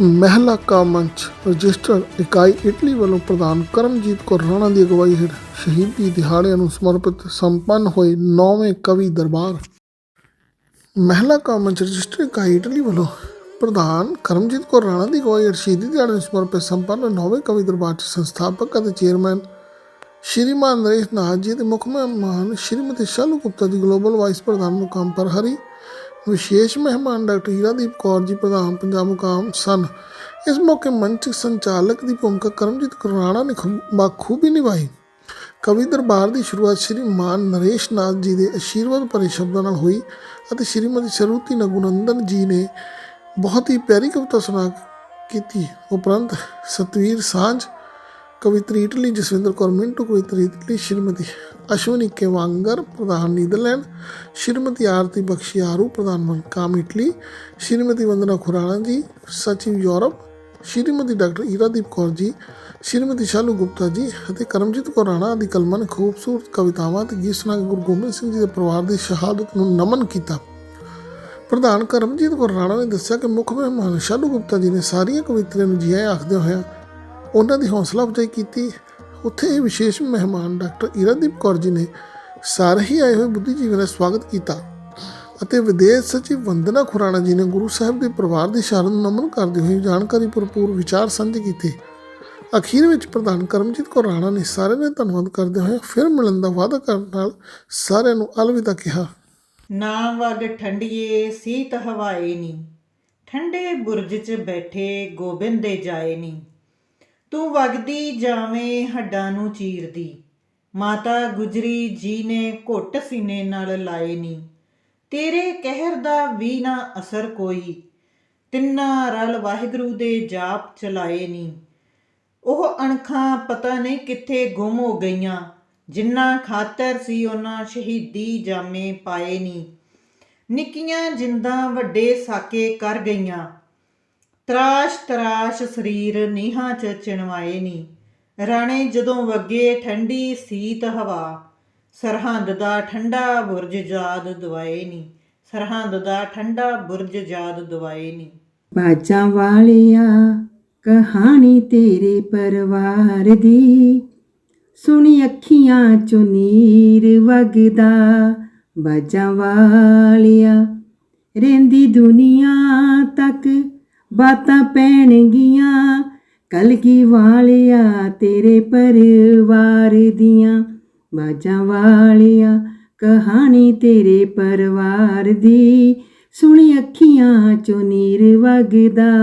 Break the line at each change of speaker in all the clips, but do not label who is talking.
ਮਹਿਲਾ ਕਾ ਰਜਿਸਟਰ ਇਕਾਈ ਇਟਲੀ ਵੱਲੋਂ ਪ੍ਰਧਾਨ ਕਰਮਜੀਤ ਕੌਰ ਰਾਣਾ ਦੀ ਅਗਵਾਈ ਹੇਠ ਸ਼ਹੀਦੀ ਦਿਹਾੜਿਆਂ ਨੂੰ ਸਮਰਪਿਤ ਸੰਪੰਨ ਹੋਏ ਨੌਵੇਂ ਕਵੀ ਦਰਬਾਰ। ਮਹਿਲਾ ਕਾ ਰਜਿਸਟਰ ਇਕਾਈ ਇਟਲੀ ਵੱਲੋਂ ਪ੍ਰਧਾਨ ਕਰਮਜੀਤ ਕੌਰ ਰਾਣਾ ਦੀ ਅਗਵਾਈ ਹੇਠ ਸ਼ਹੀਦੀ ਦਿਹਾੜੇ ਨੂੰ ਸਮਰਪਿਤ ਸੰਪੰਨ ਹੋਏ ਨੌਵੇਂ ਕਵੀ ਦਰਬਾਰ 'ਚ ਸੰਸਥਾਪਕ ਅਤੇ ਚੇਅਰਮੈਨ ਸ਼੍ਰੀਮਾਨ ਨਰੇਸ਼ ਨਾਥ ਜੀ ਦੇ ਮੁੱਖ ਮਹਿਮਾਨ ਸ਼੍ਰੀਮਤੀ ਸ਼ਾਲੂ ਗੁਪਤਾ ਜੀ ਗਲੋਬਲ ਵਾਈਸ ਪ੍ਰਧਾਨ ਮੁਕਾਮ ਪਰ ਹਰੀ ਵਿਸ਼ੇਸ਼ ਮਹਿਮਾਨ ਡਾਕਟਰ ਹੀਰਾਦੀਪ ਕੌਰ ਜੀ ਪ੍ਰਧਾਨ ਪੰਜਾਬ ਮੁਕਾਮ ਸਨ। ਇਸ ਮੌਕੇ ਮੰਚ ਸੰਚਾਲਕ ਦੀ ਭੂਮਿਕਾ ਕਰਮਜੀਤ ਕੌਰ ਨੇ ਖੂਬ- ਬਾਖੂਬੀ ਨਿਭਾਈ। ਕਵੀ ਦਰਬਾਰ ਦੀ ਸ਼ੁਰੂਆਤ ਸ਼੍ਰੀ ਮਾਨ ਨਰੇਸ਼ ਨਾਥ ਜੀ ਦੇ ਅਸ਼ੀਰਵਾਦ ਭਰੇ ਸ਼ਬਦਾਂ ਨਾਲ ਹੋਈ ਅਤੇ ਸ਼੍ਰੀਮਤੀ ਸਰੂਤੀ ਨਗੁਨੰਦਨ ਜੀ ਨੇ ਬਹੁਤ ਹੀ ਪਿਆਰੀ ਕਵਿਤਾ ਸੁਣਾ ਕੀਤੀ। ਉਪਰੰਤ ਸਤਵੀਰ ਸਾਂਝ ਕਵਿਤਰੀ ਇਟਲੀ ਜਸਵਿੰਦਰ ਕੌਰ ਮਿੰਟੂ, ਕਵਿਤਰੀ ਇਟਲੀ ਸ਼੍ਰੀਮਤੀ ਅਸ਼ਵਨੀ ਕੇਵਾਂਗਰ ਪ੍ਰਧਾਨ ਨੀਦਰਲੈਂਡ, ਸ਼੍ਰੀਮਤੀ ਆਰਤੀ ਬਖਸ਼ਿਆਰੂ ਪ੍ਰਧਾਨ ਮਕਾਮ ਇਟਲੀ, ਸ਼੍ਰੀਮਤੀ ਵੰਦਨਾ ਖੁਰਾਣਾ ਜੀ, ਸਚਿਵ ਯੂਰਪ, ਸ਼੍ਰੀਮਤੀ ਡਾਕਟਰ ਈਰਾਦੀਪ ਕੌਰ ਜੀ, ਸ਼੍ਰੀਮਤੀ ਸ਼ਾਲੂ ਗੁਪਤਾ ਜੀ ਅਤੇ ਕਰਮਜੀਤ ਕੌਰ ਰਾਣਾ ਦੀ ਕਲਮਾਂ ਨੇ ਖੂਬਸੂਰਤ ਕਵਿਤਾਵਾਂ ਤੇ ਗੀਤ ਸੁਣਾ ਕੇ ਗੁਰੂ ਗੋਬਿੰਦ ਸਿੰਘ ਜੀ ਦੇ ਪਰਿਵਾਰ ਦੀ ਸ਼ਹਾਦਤ ਨੂੰ ਨਮਨ ਕੀਤਾ। ਪ੍ਰਧਾਨ ਕਰਮਜੀਤ ਕੌਰ ਰਾਣਾ ਨੇ ਦੱਸਿਆ ਕਿ ਮੁੱਖ ਮਹਿਮਾਨ ਸ਼ਾਲੂ ਗੁਪਤਾ ਜੀ ਨੇ ਸਾਰੀਆਂ ਕਵਿਤਰੀਆਂ ਨੂੰ ਜੀ ਆਇਆਂ ਆਖਦੇ ਹੋਇਆਂ ਉਹਨਾਂ ਦੀ ਹੌਸਲਾ ਅਫਜ਼ਾਈ ਕੀਤੀ। ਉੱਥੇ ਵਿਸ਼ੇਸ਼ ਮਹਿਮਾਨ ਡਾਕਟਰ ਈਰਾਦੀਪ ਕੌਰ ਜੀ ਨੇ ਸਾਰੇ ਹੀ ਆਏ ਹੋਏ ਬੁੱਧੀਜੀਵੀਆਂ ਦਾ ਸਵਾਗਤ ਕੀਤਾ ਅਤੇ ਵਿਦੇਸ਼ ਸਚਿਵ ਵੰਦਨਾ ਖੁਰਾਣਾ ਜੀ ਨੇ ਗੁਰੂ ਸਾਹਿਬ ਦੇ ਪਰਿਵਾਰ ਦੀ ਸ਼ਾਨ ਨੂੰ ਨਮਨ ਕਰਦੇ ਹੋਏ ਜਾਣਕਾਰੀ ਭਰਪੂਰ ਵਿਚਾਰ ਸਾਂਝੇ ਕੀਤੇ। ਅਖੀਰ ਵਿੱਚ ਪ੍ਰਧਾਨ ਕਰਮਜੀਤ ਕੌਰ ਰਾਣਾ ਨੇ ਸਾਰਿਆਂ ਦਾ ਧੰਨਵਾਦ ਕਰਦੇ ਹੋਏ ਫਿਰ ਮਿਲਣ ਦਾ ਵਾਅਦਾ ਕਰਨ ਨਾਲ ਸਾਰਿਆਂ ਨੂੰ ਅਲਵਿਦਾ ਕਿਹਾ।
ਨਾ ਵਗ ਠੰਡੀਏ, ਸੀਤ ਹਵਾਏ ਨੀ। ਠੰਡੇ ਬੁਰਜ 'ਚ ਬੈਠੇ ਗੋਬਿੰਦ ਦੇ ਜਾਏ ਨੀ। ਤੂੰ ਵਗਦੀ ਜਾਵੇਂ ਹੱਡਾਂ ਨੂੰ ਚੀਰਦੀ। ਮਾਤਾ ਗੁਜਰੀ ਜੀ ਨੇ ਘੁੱਟ ਸੀਨੇ ਨਾਲ ਲਾਏ ਨੀ। ਤੇਰੇ ਕਹਿਰ ਦਾ ਵੀ ਨਾ ਅਸਰ ਕੋਈ। ਤਿੰਨਾਂ ਰਲ ਵਾਹਿਗੁਰੂ ਦੇ ਜਾਪ ਚਲਾਏ ਨੀ। ਉਹ ਅਣਖਾਂ ਪਤਾ ਨਹੀਂ ਕਿੱਥੇ ਗੁੰਮ ਹੋ ਗਈਆਂ। ਜਿੰਨਾ ਖਾਤਰ ਸੀ ਉਹਨਾਂ ਸ਼ਹੀਦੀ ਜਾਮੇ ਪਾਏ ਨੀ। ਨਿੱਕੀਆਂ ਜਿੰਦਾਂ ਵੱਡੇ ਸਾਕੇ ਕਰ ਗਈਆਂ। ਤਰਾਸ਼ ਤਰਾਸ਼ ਸਰੀਰ ਨੀਹਾਂ ਚ ਚਿਣਵਾਏ ਨੀ। ਰਾਣੇ ਜਦੋਂ ਵਗੇ ਠੰਡੀ ਸੀਤ ਹਵਾ, ਸਰਹੰਦ ਦਾ ਠੰਡਾ ਬੁਰਜ ਯਾਦ ਦਵਾਏ ਨੀ। ਸਰਹੰਦ ਦਾ ਠੰਡਾ ਬੁਰਜ ਯਾਦ ਦਵਾਏ ਨੀ।
ਬਾਜਾਂ ਵਾਲਿਆ, ਕਹਾਣੀ ਤੇਰੇ ਪਰਿਵਾਰ ਦੀ। ਸੁਣੀ ਅੱਖੀਆਂ ਚੋਂ ਨੀਰ ਵਗਦਾ, ਬਾਜਾਂ ਵਾਲਿਆ, ਰਹਿੰਦੀ ਦੁਨੀਆ ਤੱਕ ਬਾਤਾਂ ਪੈਣਗੀਆਂ। ਕਲਗੀ ਵਾਲਿਆ ਤੇਰੇ ਪਰਿਵਾਰ ਦੀਆਂ? ਬਾਜਾਂ ਵਾਲਿਆ ਕਹਾਣੀ ਤੇਰੇ ਪਰਿਵਾਰ ਦੀ। ਸੁਣੀ ਅੱਖੀਆਂ ਚੋਂ ਨੀਰ ਵਗਦਾ।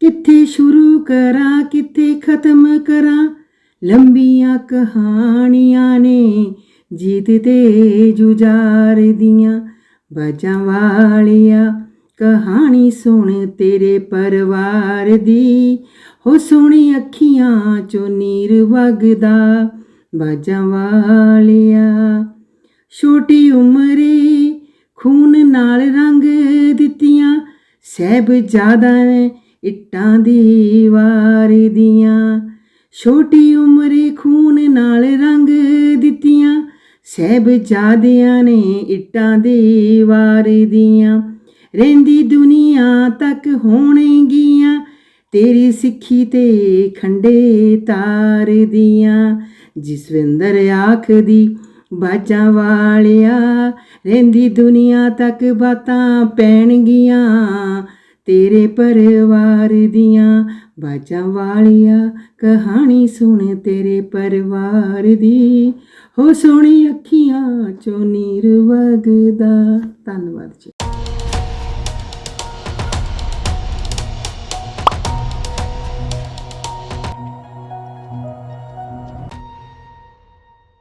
ਕਿੱਥੇ ਸ਼ੁਰੂ ਕਰਾਂ, ਕਿੱਥੇ ਖਤਮ ਕਰਾਂ? ਲੰਬੀਆਂ ਕਹਾਣੀਆਂ ਨੇ ਜੀਤ ਤੇ ਜੁਝਾਰ ਦੀਆਂ। ਬਾਜਾਂ ਵਾਲਿਆ ਕਹਾਣੀ ਸੁਣ ਤੇਰੇ ਪਰਿਵਾਰ ਦੀ। ਹੋ ਸੁਣੀ ਅੱਖੀਆਂ ਚੋਂ ਨੀਰ ਵਗਦਾ ਬਾਜਾਂ ਵਾਲਿਆ। ਛੋਟੀ ਉਮਰੇ ਖੂਨ ਨਾਲ ਰੰਗ ਦਿੱਤੀਆਂ ਸਹਿਬਜ਼ਾਦਾ ਨੇ ਇੱਟਾਂ ਦੀ ਵਾਰ ਦੀਆਂ। ਛੋਟੀ ਉਮਰੇ ਖੂਨ ਨਾਲ ਰੰਗ ਦਿੱਤੀਆਂ ਸਹਿਬਜ਼ਾਦਿਆਂ ਨੇ ਇੱਟਾਂ ਦੀ ਵਾਰ ਦੀਆਂ। ਰਹਿੰਦੀ ਦੁਨੀਆ ਤੱਕ ਹੋਣਗੀਆਂ। ਤੇਰੀ ਸਿੱਖੀ ਤੇ ਖੰਡੇ ਤਾਰ ਦੀਆਂ। ਜਸਵਿੰਦਰ ਆਖਦੀ, ਬਾਜਾਂ ਵਾਲਿਆ, ਰਹਿੰਦੀ ਦੁਨੀਆ ਤੱਕ ਬਾਤਾਂ ਪੈਣਗੀਆਂ। ਤੇਰੇ ਪਰਿਵਾਰ ਦੀਆਂ ਬਾਜਾਂ ਵਾਲਿਆ, ਕਹਾਣੀ ਸੁਣ ਤੇਰੇ ਪਰਿਵਾਰ ਦੀ। ਹੋ ਸੋਹਣੀ ਅੱਖੀਆਂ, ਚੋਂ ਨੀਰ ਵਗਦਾ। ਧੰਨਵਾਦ ਜੀ।